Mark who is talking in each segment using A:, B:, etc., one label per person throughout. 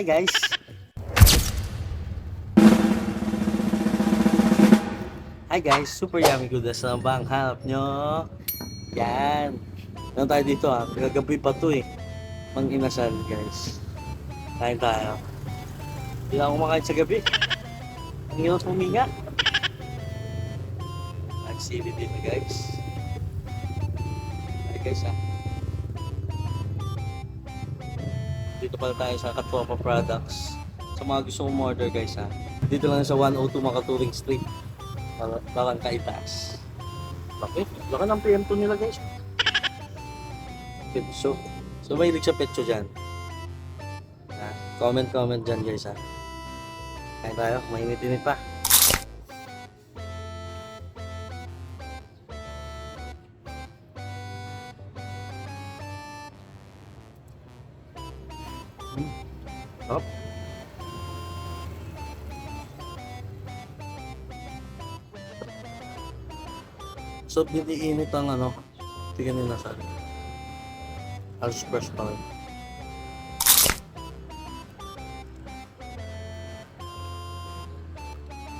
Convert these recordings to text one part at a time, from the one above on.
A: Hi guys! Hi guys! Super yummy goodness na ba ang hanap nyo? Yan! Ano tayo dito ha? Gagabi pa to eh. Mang inasal guys. Kain tayo. Hindi ako kumakain sa gabi. Ang hirap huminga. Nagsili dito guys. Hi guys ha. Dito pala tayo sa Katwapa Products. Sa mga gusto mong order guys ha. Dito lang sa 102 Makaturing Street. Bar- Barangay Taas. Laki. Laki ng PM2 nila guys. Petso. So mahilig sa petso dyan. Ha? Comment comment dyan guys ha. Kain tayo. Mainit-init pa. Sarap. So, biniinit ang ano, tingnan nila sa Halos fresh pa rin.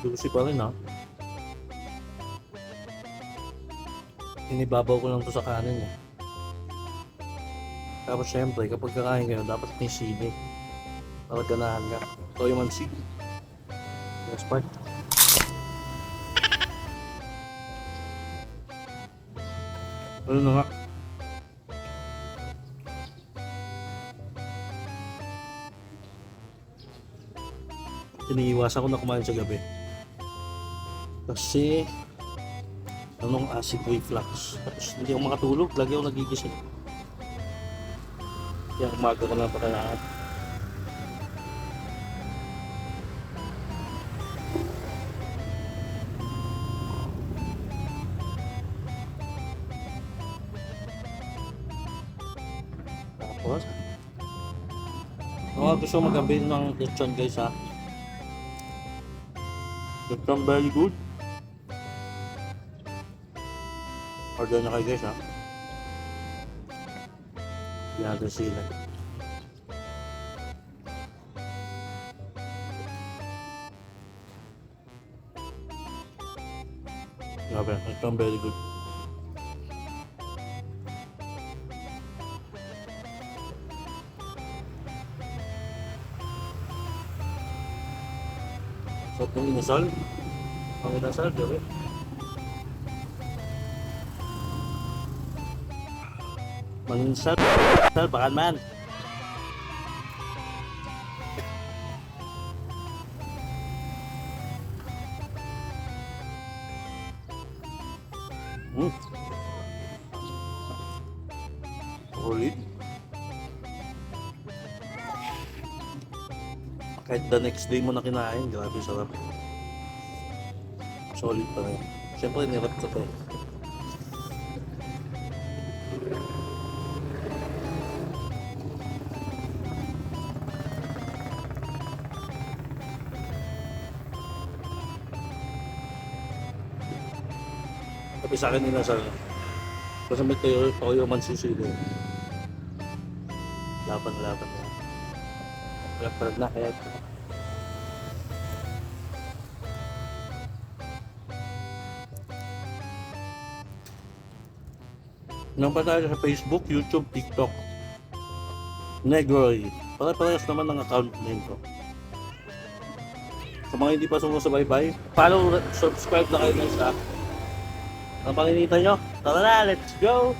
A: Juicy pa rin ha. Inibabaw ko lang to sa kanin eh. Tapos syempre, kapag kakain kayo, dapat may sili. Para ganahan ka. Yung mansig. Yes, part. Ano na nga? Iniiwasan ko na kumain sa gabi. Kasi anong acid reflux. Tapos hindi ako makatulog. Lagi ako nagigising. Kaya umaga ko lang pagkalahat. Tapos, mga gusto magabi ng lechon guys ha. Lechon very good. Order na kayo guys ha. Natin sila. Grabe, lechon very good. So, itong inasal, ang inasal, gawin. Manginsal, sal, bakan man. Hmm. Solid. Kahit the next day mo na kinain, grabe sarap. Solid pa rin. Siyempre, nirap ko to. Tapi sa akin nila sa kasi may toyo, toyo man sisili. Laban-laban na. Parag na kaya. Nang pa tayo sa Facebook, YouTube, TikTok. Negroy. Pare-parehas naman ang account name ko. Sa mga hindi pa sumusubaybay, follow, subscribe na kayo ha. Ang panginita nyo, tara na, let's go!